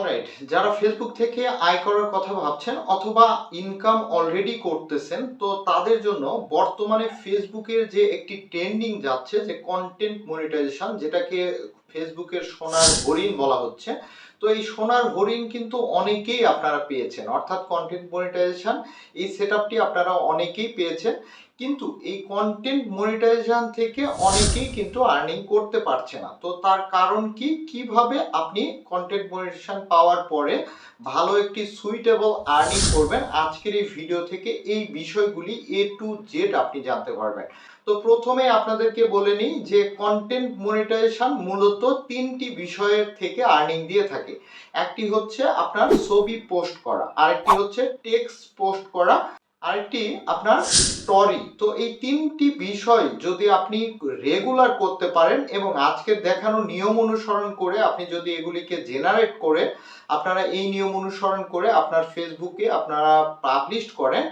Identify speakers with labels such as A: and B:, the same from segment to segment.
A: all alright যারা Facebook থেকে আয় করার কথা ভাবছেন অথবা ইনকাম অলরেডি করতেছেন, তো তাদের জন্য বর্তমানে ফেসবুকের যে একটি ট্রেন্ডিং যাচ্ছে, যে কন্টেন্ট মনিটাইজেশন যেটাকে ফেসবুকের সোনার হরিণ বলা হচ্ছে, তো এই সোনার হরিণ কিন্তু অনেকেই আপনারা পেয়েছেন। অর্থাৎ কন্টেন্ট মনিটাইজেশন এই সেট আপনারা অনেকেই পেয়েছেন। কিন্তু এই কন্টেন্ট মনিটাইজেশন থেকে অনেকেই কিন্তু আর্নিং করতে পারছে না। তো তার কারণ কি? কীভাবে আপনি কন্টেন্ট মনিটাইজেশন পাওয়ার পরে ভালো একটি সুইটেবল আর্নিং করবেন। আজকের এই ভিডিও থেকে এই বিষয়গুলি এ টু জেড আপনি জানতে পারবেন। তো প্রথমে আপনাদেরকে বলে নিই যে কন্টেন্ট মনিটাইজেশন মূলত তিনটি বিষয়ের থেকে আর্নিং দিয়ে থাকে। একটি হচ্ছে আপনার ছবি পোস্ট করা, আরেকটি হচ্ছে টেক্সট পোস্ট করা আরেকটি আপনার স্টোরি তো এই তিনটি বিষয় যদি আপনি রেগুলার করতে পারেন এবং আজকে দেখানো নিয়ম অনুসরণ করে আপনি যদি এগুলিকে জেনারেট করে আপনারা এই নিয়ম অনুসরণ করে আপনার ফেসবুকে আপনারা পাবলিশ করেন,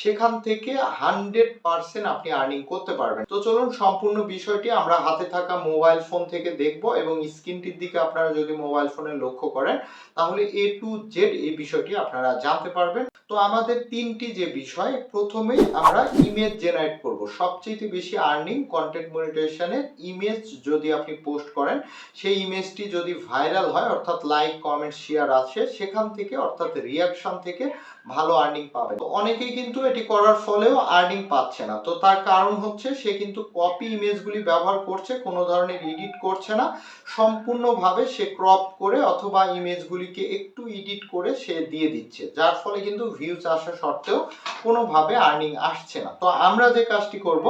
A: সেখান থেকে হান্ড্রেড পার্সেন্ট আপনি আর্নিং করতে পারবেন। তো চলুন সম্পূর্ণ বিষয়টি আমরা হাতে থাকা মোবাইল ফোন থেকে দেখব এবং স্ক্রিনটির দিকে আপনারা যদি মোবাইল ফোনে লক্ষ্য করেন, তাহলে এ টু জেড এই বিষয়টি আপনারা জানতে পারবেন। তো আমাদের তিনটি যে বিষয় প্রথমেই আমরা ইমেজ জেনারেট করব। সবচেয়ে বেশি আর্নিং কন্টেন্ট মনিটাইজেশনের ইমেজ যদি আপনি পোস্ট করেন, সেই ইমেজটি যদি ভাইরাল হয়, অর্থাৎ লাইক কমেন্ট শেয়ার আছে সেখান থেকে, অর্থাৎ রিয়াকশন থেকে ভালো আর্নিং পাবে তো অনেকেই কিন্তু এটি করার ফলেও আর্নিং পাচ্ছে না। তো তার কারণ হচ্ছে, সে কিন্তু কপি ইমেজগুলি ব্যবহার করছে, কোনো ধরনের এডিট করছে না। সম্পূর্ণভাবে সে ক্রপ করে অথবা ইমেজগুলিকে একটু এডিট করে সে দিয়ে দিচ্ছে। যার ফলে কিন্তু ভিউজ আসা সত্ত্বেও কোনোভাবে আর্নিং আসছে না। তো আমরা যে কাজটি করব,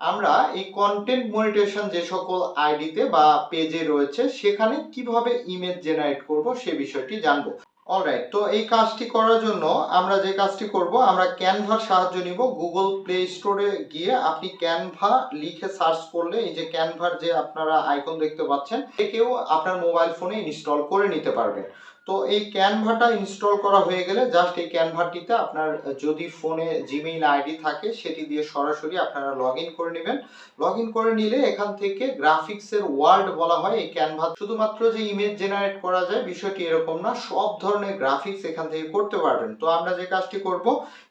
A: আমরা এই কন্টেন্ট মনিটেশন যে সকল আইডিতে বা পেজে রয়েছে, সেখানে কীভাবে ইমেজ জেনারেট করব সে বিষয়টি জানব। অলরাইট তো এই কাজটি করার জন্য আমরা যে কাজটি করব, আমরা ক্যানভার সাহায্য নিব। গুগল প্লে স্টোরে গিয়ে আপনি ক্যানভা লিখে সার্চ করলে, এই যে ক্যানভার যে আপনারা আইকন দেখতে পাচ্ছেন, একেও আপনার মোবাইল ফোনে ইনস্টল করে নিতে পারবেন। তো এই ক্যানভাটা ইনস্টল করা হয়ে গেলে জাস্ট এই ক্যানভাটিতে আপনার যদি ফোনে জিমেইল আইডি থাকে, সেটি দিয়ে সরাসরি আপনারা লগ করে নেবেন। লগ করে নিলে এখান থেকে গ্রাফিক্সের ওয়ার্ল্ড বলা হয় এই ক্যানভা শুধুমাত্র যে ইমেজ জেনারেট করা যায়, বিষয়টি এরকম না, সব ধরনের গ্রাফিক্স এখান থেকে করতে পারবেন। তো আমরা যে কাজটি করব,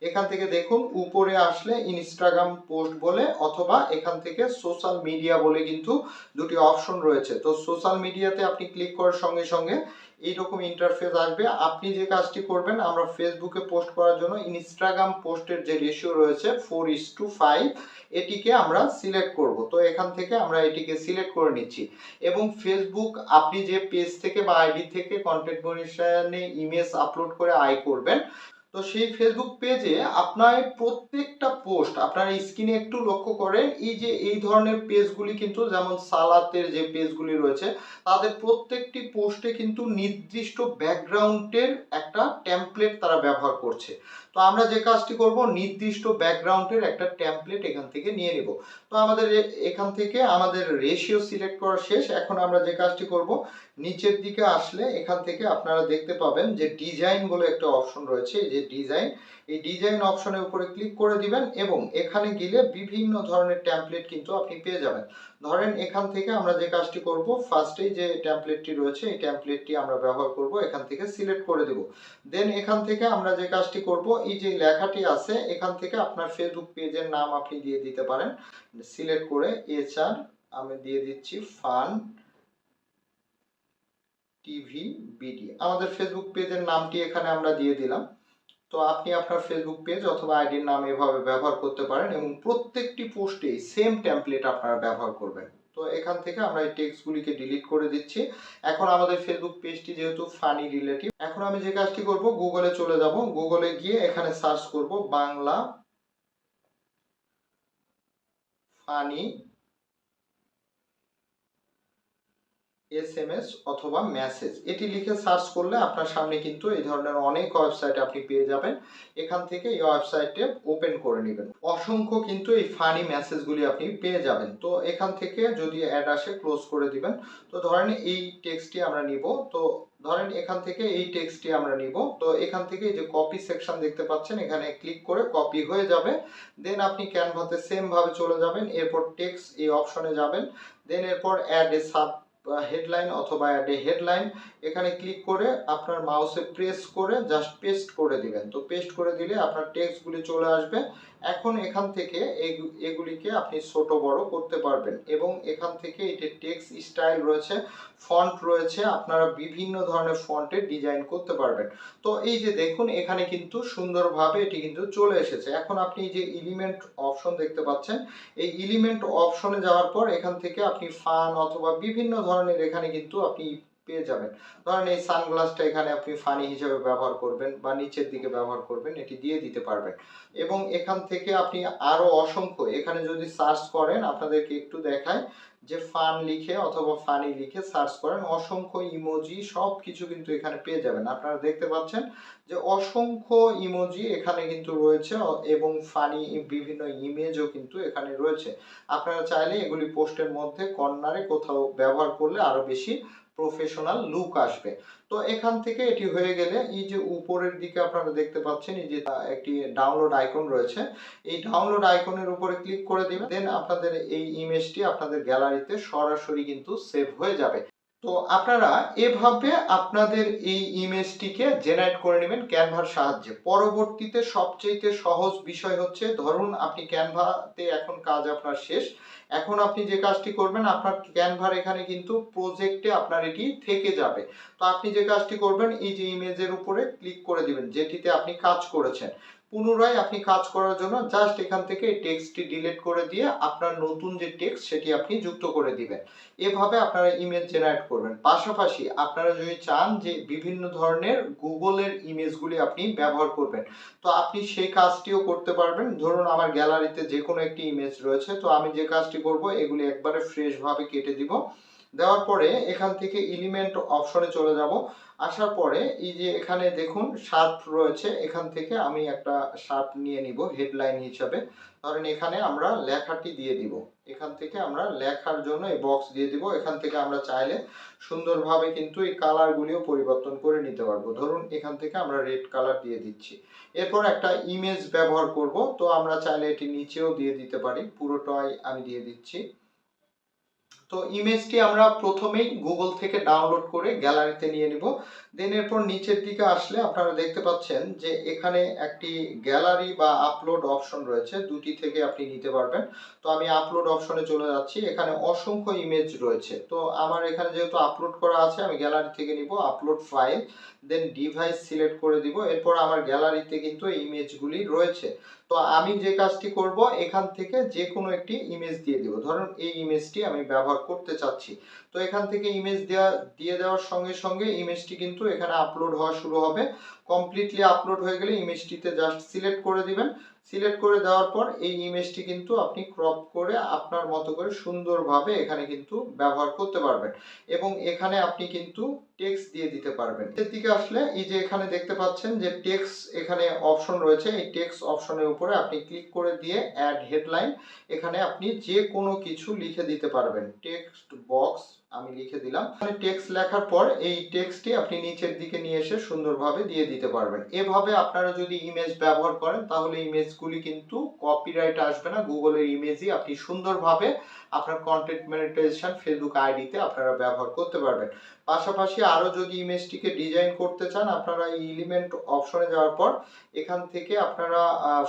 A: এখান থেকে দেখুন, উপরে আসলে ইনস্টাগ্রাম পোস্ট বলে অথবা এখান থেকে সোশ্যাল মিডিয়া বলে কিন্তু দুটি অপশন রয়েছে। তো সোশ্যাল মিডিয়াতে আপনি ক্লিক করার সঙ্গে সঙ্গে এইরকম ইন্টারফেস আসবে। আপনি যে কাজটি করবেন, আমরা ফেসবুকে পোস্ট করার জন্য ইনস্টাগ্রাম পোস্টের যে রেশিও রয়েছে ফোর ইস টু ফাইভ এটিকে আমরা সিলেক্ট করব। তো এখান থেকে আমরা এটিকে সিলেক্ট করে নিচ্ছি। এবং ফেসবুক আপনি যে পেজ থেকে বা আইডি থেকে কন্টেন্ট মনিশনে ইমেজ আপলোড করে আয় করবেন তো সেই ফেসবুক পেজে আপনার প্রত্যেকটা পোস্ট আপনার স্ক্রিনে একটু লক্ষ্য করেন, এই যে এই ধরনের পেজগুলি কিন্তু যেমন সালাতের যে পেজগুলি রয়েছে, তাদের প্রত্যেকটি পোস্টে কিন্তু নির্দিষ্ট ব্যাকগ্রাউন্ডের একটা টেমপ্লেট তারা ব্যবহার করছে। তো আমরা যে কাজটি করব, নির্দিষ্ট ব্যাকগ্রাউন্ডের একটা টেমপ্লেট এখান থেকে নিয়ে নেব। তো আমাদের এখান থেকে আমাদের রেশিও সিলেক্ট করা শেষ। এখন আমরা যে কাজটি করব, নিচের দিকে আসলে এখান থেকে আপনারা দেখতে পাবেন যে ডিজাইন বলে একটা অপশন রয়েছে। যে ডিজাইন এই ডিজাইন অপশনের উপরে ক্লিক করে দিবেন এবং এখানে গেলে বিভিন্ন ধরনের টেমপ্লেট কিন্তু আপনি পেয়ে যাবেন। ধরেন এখান থেকে আমরা যে কাজটি করব ফার্স্টেই যে টেমপ্লেটটি রয়েছে, এই টেমপ্লেটটি আমরা ব্যবহার করব, এখান থেকে সিলেক্ট করে দেব। দেন এখান থেকে আমরা যে কাজটি করব, এই যে লেখাটি আছে, এখান থেকে আপনার ফেসবুক পেজের নাম আপনি দিয়ে দিতে পারেন। সিলেক্ট করে এচআর আমি দিয়ে দিচ্ছি ফান টিভি বিডি আমাদের ফেসবুক পেজের নামটি এখানে আমরা দিয়ে দিলাম। তো আপনি আপনার ফেসবুক পেজ অথবা আইডির নাম এভাবে ব্যবহার করতে পারেন এবং প্রত্যেকটি পোস্টে সেম টেমপ্লেট আপনারা ব্যবহার করবেন। তো এখান থেকে আমরা এই টেক্সটগুলিকে ডিলিট করে দিচ্ছি। এখন আমাদের ফেসবুক পেজটি যেহেতু ফানি রিলেটিভ এখন আমি যে কাজটি করব গুগলে চলে যাব। গুগলে গিয়ে এখানে সার্চ করব Bangla funny S M S অথবা মেসেজ এটি লিখে সার্চ করলে আপনার সামনে কিন্তু এই ধরনের অনেক ওয়েবসাইট আপনি পেয়ে যাবেন। এখান থেকে এই ওয়েবসাইটে ওপেন করে নেবেন। অসংখ্য কিন্তু এই ফানি মেসেজগুলি আপনি পেয়ে যাবেন। তো এখান থেকে যদি অ্যাড আসে ক্লোজ করে দিবেন, তো ধরেন এই টেক্সটটি আমরা নিব। তো ধরেন এখান থেকে এই টেক্সটটি আমরা নিব। তো এখান থেকে যে কপি সেকশন দেখতে পাচ্ছেন, এখানে ক্লিক করে কপি হয়ে যাবে। দেন আপনি ক্যানভাতে সেম ভাবে চলে যাবেন। এরপর টেক্সট এই অপশনে যাবেন। দেন এরপর অ্যাড এ সাব হেডলাইন অথবা অ্যাড এ হেডলাইন এখানে ক্লিক করে আপনার মাউসে প্রেস করে জাস্ট পেস্ট করে দিবেন। তো পেস্ট করে দিলে আপনার টেক্সটগুলি চলে আসবে। এখন এখান থেকে এগু- এগুলিকে আপনি ছোট বড় করতে পারবেন এবং এখান থেকে এটি টেক্সট স্টাইল রয়েছে ফন্ট রয়েছে, আপনারা বিভিন্ন ধরনের ফন্টের ডিজাইন করতে পারবেন। তো এই যে দেখুন, এখানে কিন্তু সুন্দরভাবে এটি কিন্তু চলে এসেছে। এখন আপনি যে এলিমেন্ট অপশন দেখতে পাচ্ছেন, এই এলিমেন্ট অপশনে যাওয়ার পর এখান থেকে আপনি ফান অথবা বিভিন্ন ধরনের এখানে কিন্তু আপনি পেয়ে যাবেন। ধরেন এই সানগ্লাসটা এখানে আপনি ফানি হিসেবে ব্যবহার করবেন বা নিচের দিকে ব্যবহার করবেন, এটি দিয়ে দিতে পারবেন। এবং এখান থেকে আপনি আরও অসংখ্য, এখানে যদি সার্চ করেন, আপনাদেরকে একটু দেখায় যে ফান লিখে অথবা ফানি লিখে সার্চ করেন, অসংখ্য ইমোজি সব কিছু কিন্তু এখানে পেয়ে যাবেন। আপনারা দেখতে পাচ্ছেন যে অসংখ্য ইমোজি এখানে কিন্তু রয়েছে এবং ফানি বিভিন্ন ইমেজও কিন্তু এখানে রয়েছে। আপনারা চাইলে এগুলি পোস্টের মধ্যে কর্নারে কোথাও ব্যবহার করলে আরও বেশি প্রফেশনাল লুক আসবে। তো এখান থেকে এটি হয়ে গেলে এই যে উপরের দিকে আপনারা দেখতে পাচ্ছেন, এই যে একটি ডাউনলোড আইকন রয়েছে, এই ডাউনলোড আইকনের উপরে ক্লিক করে দিবেন। দেন আপনাদের এই ইমেজটি আপনাদের গ্যালারিতে সরাসরি কিন্তু সেভ হয়ে যাবে। তো আপনারা এভাবে আপনাদের এই ইমেজটিকে জেনারেট করে নেবেন ক্যানভার সাহায্যে। পরবর্তীতে সবচেয়ে সহজ বিষয় হচ্ছে, ধরুন আপনি ক্যানভাতে এখন কাজ আপনার শেষ। এখন আপনি যে কাজটি করবেন, আপনার ক্যানভার এখানে কিন্তু প্রজেক্টে আপনার এটি থেকে যাবে। তো আপনি যে কাজটি করবেন, এই যে ইমেজের উপরে ক্লিক করে দিবেন, যেটিতে আপনি কাজ করেছেন। পুনরায় আপনি কাজ করার জন্য জাস্ট এখান থেকে টেক্সটটি ডিলিট করে দিয়ে আপনার নতুন যে টেক্সট সেটি আপনি যুক্ত করে দিবেন। এভাবে আপনারা ইমেজ জেনারেট করবেন। পাশাপাশি আপনারা যদি চান যে বিভিন্ন ধরনের গুগলের ইমেজগুলি আপনি ব্যবহার করবেন, তো আপনি সেই কাজটিও করতে পারবেন। ধরুন আমার গ্যালারিতে যে কোনো একটি ইমেজ রয়েছে, তো আমি যে কাজটি করব, এগুলি একবারে ফ্রেশ ভাবে কেটে দিব। দেওয়ার পরে এখান থেকে এলিমেন্ট অপশনে চলে যাব। আসার পরে এই যে এখানে দেখুন শার্প রয়েছে, এখান থেকে আমি একটা শার্প নিয়ে নিব, হেডলাইন হিসাবে। ধরেন এখানে আমরা লেখাটি দিয়ে দিব। এখান থেকে আমরা লেখার জন্য এই বক্স দিয়ে দিব। এখান থেকে আমরা চাইলে সুন্দরভাবে কিন্তু এই কালারগুলিও পরিবর্তন করে নিতে পারব। ধরুন এখান থেকে আমরা রেড কালার দিয়ে দিচ্ছি। এরপর একটা ইমেজ ব্যবহার করব। তো আমরা চাইলে এটি নিচেও দিয়ে দিতে পারি। পুরোটাই আমি দিয়ে দিচ্ছি। তো ইমেজটি আমরা প্রথমেই গুগল থেকে ডাউনলোড করে গ্যালারিতে নিয়ে নিব। দেন এরপর নিচের দিকে আসলে আপনারা দেখতে পাচ্ছেন যে এখানে একটি গ্যালারি বা আপলোড অপশন রয়েছে। দুটি থেকে আপনি নিতে পারবেন। তো আমি আপলোড অপশনে চলে যাচ্ছি। এখানে অসংখ্য ইমেজ রয়েছে। তো আমার এখানে যেহেতু আপলোড করা আছে, আমি গ্যালারি থেকে নিব upload file then device select করে দিব। এরপর আমার গ্যালারিতে কিন্তু ইমেজগুলি রয়েছে। তো আমি যে কাজটি করব, এখান থেকে যে কোনো একটি ইমেজ দিয়ে দিব। ধরুন এই ইমেজটি আমি ব্যবহার করতে চাচ্ছি। তো এখান থেকে ইমেজ দেওয়া দিয়ে দেওয়ার সঙ্গে সঙ্গে ইমেজটি কিন্তু এখানে আপলোড হওয়া শুরু হবে। কমপ্লিটলি আপলোড হয়ে গেলে ইমেজটিতে জাস্ট সিলেক্ট করে দিবেন। সিলেক্ট করে দেওয়ার পর এই ইমেজটি কিন্তু আপনি ক্রপ করে আপনার মতো করে সুন্দরভাবে এখানে কিন্তু ব্যবহার করতে পারবেন এবং এখানে আপনি কিন্তু টেক্সট দিয়ে দিতে পারবেন। এর দিকে আসলে এই যে এখানে দেখতে পাচ্ছেন যে টেক্সট এখানে অপশন রয়েছে, এই টেক্সট অপশনের উপরে আপনি ক্লিক করে দিয়ে অ্যাড হেডলাইন এখানে আপনি যে কোনো কিছু লিখে দিতে পারবেন। টেক্সট বক্স আমি লিখে দিলাম। টেক্সট লেখার পর এই টেক্সটটি আপনি নিচের দিকে নিয়ে এসে সুন্দরভাবে দিয়ে দিতে পারবেন। এভাবে আপনারা যদি ইমেজ ব্যবহার করেন, তাহলে ইমেজগুলি কিন্তু কপিরাইট আসবে না। গুগলের ইমেজই আপনি সুন্দরভাবে আপনার কন্টেন্ট মনিটাইজেশন ফেসবুক আইডিতে আপনারা ব্যবহার করতে পারবেন। পাশাপাশি আরও যদি ইমেজটিকে ডিজাইন করতে চান, আপনারা এই এলিমেন্ট অপশনে যাওয়ার পর এখান থেকে আপনারা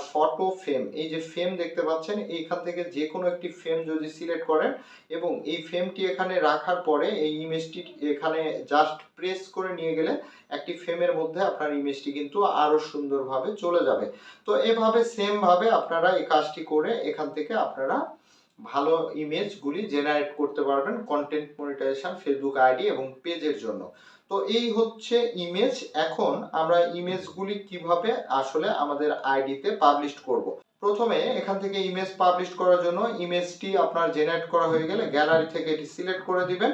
A: ফটো ফ্রেম এই যে ফ্রেম দেখতে পাচ্ছেন, এইখান থেকে যে কোনো একটি ফ্রেম যদি সিলেক্ট করেন এবং এই ফ্রেমটি এখানে রাখার পরে এই ইমেজটি এখানে জাস্ট প্রেস করে নিয়ে গেলে একটি ফ্রেমের মধ্যে আপনার ইমেজটি কিন্তু আরও সুন্দরভাবে চলে যাবে। তো এভাবে সেম ভাবে আপনারা এই কাজটি করে এখান থেকে আপনারা ভালো ইমেজগুলি জেনারেট করতে পারবেন কন্টেন্ট মনিটাইজেশন ফেসবুক আইডি এবং পেজের জন্য। তো এই হচ্ছে ইমেজ এখন আমরা ইমেজগুলি কীভাবে আসলে আমাদের আইডিতে পাবলিশ করব? প্রথমে এখান থেকে ইমেজ পাবলিশ করার জন্য ইমেজটি আপনার জেনারেট করা হয়ে গেলে গ্যালারি থেকে এটি সিলেক্ট করে দিবেন।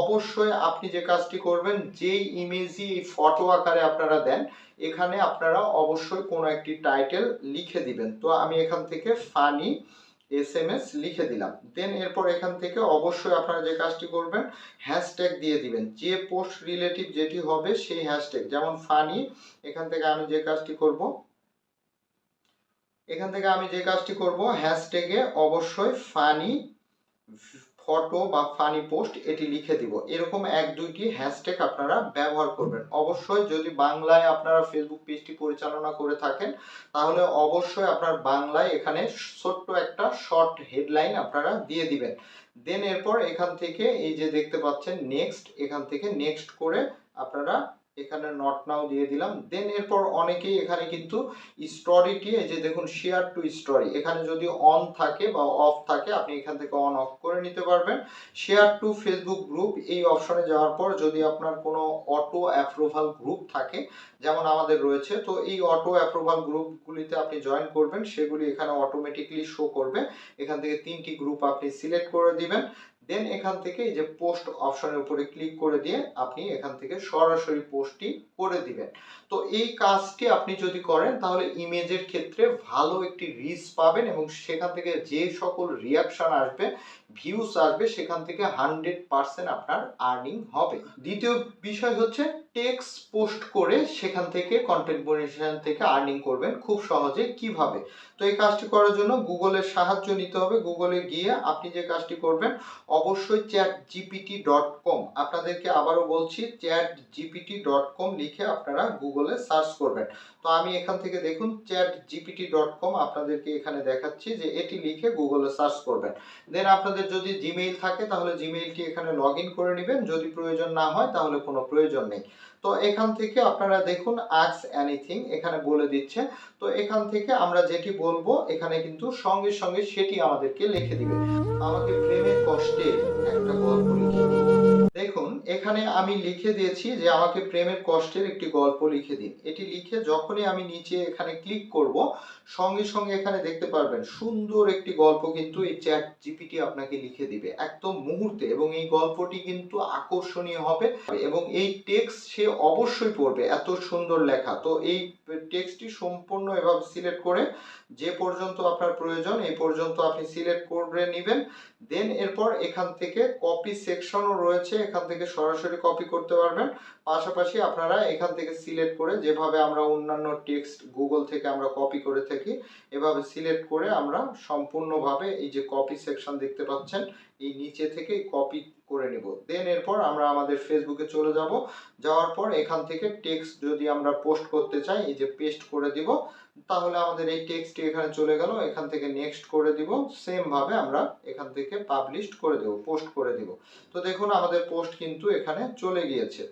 A: অবশ্যই আপনি যে কাজটি করবেন, যেই ইমেজই ফটো আকারে আপনারা দেন, এখানে আপনারা অবশ্যই কোনো একটি টাইটেল লিখে দিবেন। তো আমি এখান থেকে ফানি এস এম এস লিখে দিলাম। দেন এরপর এখান থেকে অবশ্যই আপনারা যে কাজটি করবেন হ্যাশট্যাগ দিয়ে দিবেন। যে পোস্ট রিলেটিভ যেটি হবে, সেই হ্যাশট্যাগ যেমন ফানি এখান থেকে আমি যে কাজটি করব, এখান থেকে আমি যে কাজটি করব হ্যাশট্যাগে অবশ্যই ফানি ফটো বা ফানি পোস্ট এটি লিখে দিব। এরকম এক, দুইটি হ্যাশট্যাগ আপনারা ব্যবহার করবেন। অবশ্যই যদি বাংলায় আপনারা ফেসবুক পেজটি পরিচালনা করে থাকেন, তাহলে অবশ্যই আপনার বাংলায় এখানে ছোট্ট একটা শর্ট হেডলাইন আপনারা দিয়ে দিবেন। দেন এরপর এখান থেকে এই যে দেখতে পাচ্ছেন নেক্সট এখান থেকে নেক্সট করে আপনারা এখানে নট নাও দিয়ে দিলাম। দেন এরপর অনেকেই এখানে কিন্তু স্টোরিটি এই যে দেখুন শেয়ার টু স্টোরি এখানে যদি অন থাকে বা অফ থাকে, আপনি এখান থেকে অন অফ করে নিতে পারবেন। শেয়ার টু ফেসবুক গ্রুপ এই অপশনে যাওয়ার পর যদি আপনার কোনো অটো অ্যাপ্রুভাল গ্রুপ থাকে, যেমন আমাদের রয়েছে, তো এই অটো অ্যাপ্রুভাল গ্রুপগুলিতে আপনি জয়েন করবেন, সেগুলি এখানে অটোমেটিকলি শো করবে। এখান থেকে তিনটি গ্রুপ আপনি সিলেক্ট করে দিবেন। দেন এখান থেকে এই যে পোস্ট অপশনের উপরে ক্লিক করে দিয়ে আপনি এখান থেকে সরাসরি পোস্টটি করে দিবেন। তো এই কাজটি আপনি যদি করেন, তাহলে ইমেজের ক্ষেত্রে ভালো একটি রিচ পাবেন এবং সেখান থেকে যে সকল রিয়াকশন আসবে ভিউস আসবে, সেখান থেকে হান্ড্রেড পার্সেন্ট আপনার আর্নিং হবে। দ্বিতীয় বিষয় হচ্ছে টেক্স পোস্ট করে সেখান থেকে কন্টেন্ট মনিটাইজেশন থেকে আর্নিং করবেন খুব সহজে। কীভাবে? তো এই কাজটি করার জন্য গুগলের সাহায্য নিতে হবে। গুগলে গিয়ে আপনি যে কাজটি করবেন অবশ্যই চ্যাট জিপিটি ডট কম আপনাদেরকে আবারও বলছি চ্যাট জিপিটি ডট কম লিখে আপনারা গুগলে সার্চ করবেন। তো আমি এখান থেকে দেখুন চ্যাট জিপিটি ডট কম আপনাদেরকে এখানে দেখাচ্ছি যে এটি লিখে গুগলে সার্চ করবেন। দেন আপনাদের যদি জিমেইল থাকে, তাহলে জিমেইলটি এখানে লগ ইন করে নেবেন। যদি প্রয়োজন না হয়, তাহলে কোনো প্রয়োজন নেই। তো এখান থেকে আপনারা দেখুন আক্স এনিথিং এখানে বলে দিচ্ছে। তো এখান থেকে আমরা যেটি বলব, এখানে কিন্তু সঙ্গে সঙ্গে সেটি আমাদেরকে লিখে দিবে। আমাকে প্রেমের কষ্টে একটা গল্প লিখে দিন। দেখুন, এখানে আমি লিখে দিয়েছি যে আমাকে প্রেমের কষ্টের একটি গল্প লিখে দিন। এটি লিখে যখনই আমি নিচে এখানে ক্লিক করব, সঙ্গে সঙ্গে এখানে দেখতে পারবেন সুন্দর একটি গল্প কিন্তু এই চ্যাট জিপিটি আপনাকে লিখে দিবে একদম মুহূর্তে এবং এই গল্পটি কিন্তু আকর্ষণীয় হবে এবং এই টেক্সট সে অবশ্যই পড়বে, এত সুন্দর লেখা। তো এই টেক্সটটি সম্পূর্ণ এভাবে সিলেক্ট করে যে পর্যন্ত আপনার প্রয়োজন, এই পর্যন্ত আপনি সিলেক্ট করে নেবেন। দেন এরপর এখান থেকে কপি সেকশনও রয়েছে এখান থেকে সরাসরি কপি করতে পারবেন। পাশাপাশি আপনারা এখান থেকে সিলেক্ট করে যেভাবে আমরা অন্যান্য টেক্সট গুগল থেকে আমরা কপি করে থাকি, এভাবে সিলেক্ট করে আমরা সম্পূর্ণভাবে এই যে কপি সেকশন দেখতে পাচ্ছেন, এই নিচে থেকে কপি করে নিব। দেন এরপর আমরা আমাদের ফেসবুকে চলে যাব। যাওয়ার পর এখান থেকে টেক্সট যদি আমরা পোস্ট করতে চাই, এই যে পেস্ট করে দিব, তাহলে আমাদের এই টেক্সটটি এখানে চলে গেল। এখান থেকে নেক্সট করে দিব। সেমভাবে আমরা এখান থেকে পাবলিশ করে দেব পোস্ট করে দিব। তো দেখুন, আমাদের পোস্ট কিন্তু এখানে চলে গিয়েছে।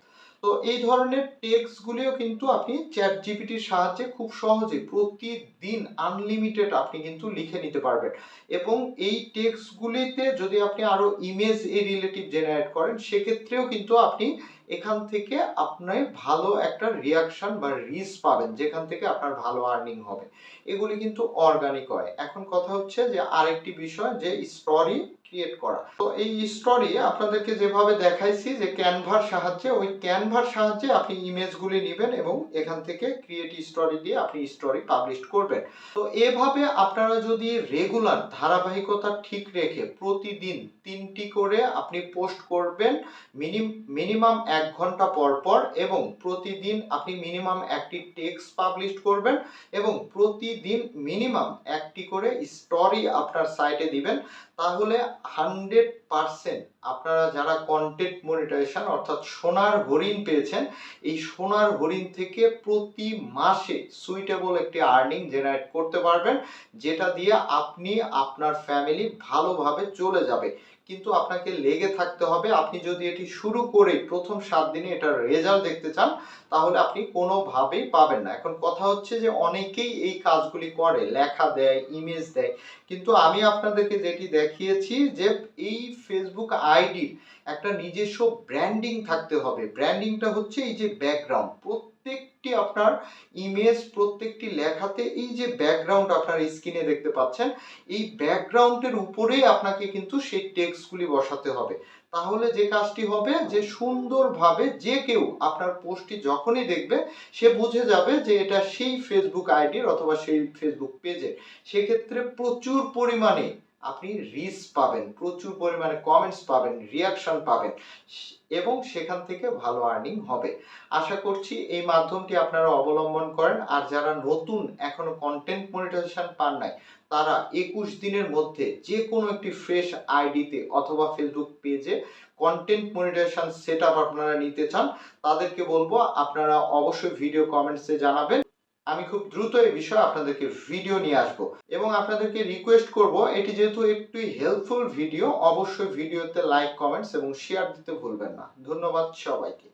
A: তো এই ধরনের টেক্সটগুলিও কিন্তু আপনি চ্যাট জিপিটির সাহায্যে খুব সহজে প্রতিদিন আনলিমিটেড আপনি কিন্তু লিখে নিতে পারবেন। এবং এই টেক্সটগুলিতে যদি আপনি আরও ইমেজ এ রিলেটিভ জেনারেট করেন, সেক্ষেত্রেও কিন্তু আপনি এখান থেকে আপনার ভালো একটা রিয়াকশন বা রিচ পাবেন, যেখান থেকে আপনার ভালো আর্নিং হবে। এগুলি কিন্তু অর্গানিক হয়। এখন কথা হচ্ছে যে আরেকটি বিষয় যে স্টোরি ক্রিয়েট করা। তো এই স্টোরি আপনাদেরকে যেভাবে দেখাইছি যে ক্যানভার সাহায্যে, ওই ক্যানভার সাহায্যে আপনি ইমেজগুলি নেবেন এবং এখান থেকে ক্রিয়েট স্টোরি দিয়ে আপনি স্টোরি পাবলিশ করবেন। তো এভাবে আপনারা যদি রেগুলার ধারাবাহিকতা ঠিক রেখে প্রতিদিন তিনটি করে আপনি পোস্ট করবেন মিনিমাম এক ঘণ্টা পর পর এবং প্রতিদিন আপনি মিনিমাম একটি টেক্সট পাবলিশ করবেন এবং প্রতিদিন মিনিমাম একটি করে স্টোরি আপনার সাইটে দিবেন, তাহলে হান্ড্রেড পারসেন্ট আপনারা যারা কন্টেন্ট মনিটাইজেশন অর্থাৎ সোনার হরিণ পেয়েছেন, এই সোনার হরিণ থেকে প্রতি মাসে সুইটেবল একটি আর্নিং জেনারেট করতে পারবেন, যেটা দিয়ে আপনি আপনার ফ্যামিলি ভালোভাবে চলে যাবে। কিন্তু আপনাকে লেগে থাকতে হবে। আপনি যদি এটি শুরু করে প্রথম সাত দিনে এটার রেজাল্ট দেখতে চান, তাহলে আপনি কোনোভাবেই পাবেন না। এখন কথা হচ্ছে যে, অনেকেই এই কাজগুলি করে, লেখা দেয় ইমেজ দেয়। কিন্তু আমি আপনাদেরকে যেটি দেখিয়েছি যে, এই ফেসবুক আইডির একটা নিজস্ব ব্র্যান্ডিং থাকতে হবে। ব্র্যান্ডিংটা হচ্ছে এই যে ব্যাকগ্রাউন্ড প্রত্যেকটি আপনার ইমেজ প্রত্যেকটি লেখাতে এই যে ব্যাকগ্রাউন্ড আপনার স্ক্রিনে দেখতে পাচ্ছেন, এই ব্যাকগ্রাউন্ডের উপরেই আপনাকে কিন্তু সেই টেক্সটগুলি বসাতে হবে। তাহলে যে কাজটি হবে যে সুন্দরভাবে যে কেউ আপনার পোস্টটি যখনই দেখবে, সে বুঝে যাবে যে এটা সেই ফেসবুক আইডির অথবা সেই ফেসবুক পেজের সেক্ষেত্রে প্রচুর পরিমাণে আপনি রিচ পাবেন, প্রচুর পরিমাণে কমেন্টস পাবেন রিয়াকশন পাবেন এবং সেখান থেকে ভালো আর্নিং হবে। আশা করছি এই মাধ্যমটি আপনারা অবলম্বন করেন আর যারা নতুন এখনও কন্টেন্ট মনিটাইজেশন পান নাই, তারা একুশ দিনের মধ্যে যে কোনো একটি ফ্রেশ আইডিতে অথবা ফেসবুক পেজে কন্টেন্ট মনিটাইজেশন সেট আপ আপনারা নিতে চান, তাদেরকে বলব আপনারা অবশ্যই ভিডিও কমেন্টসে জানাবেন। আমি খুব দ্রুত এই বিষয়ে আপনাদেরকে ভিডিও নিয়ে আসব। এবং আপনাদেরকে রিকোয়েস্ট করব, এটি যেহেতু একটু হেল্পফুল ভিডিও অবশ্যই ভিডিওতে লাইক কমেন্টস এবং শেয়ার দিতে ভুলবেন না। ধন্যবাদ সবাইকে।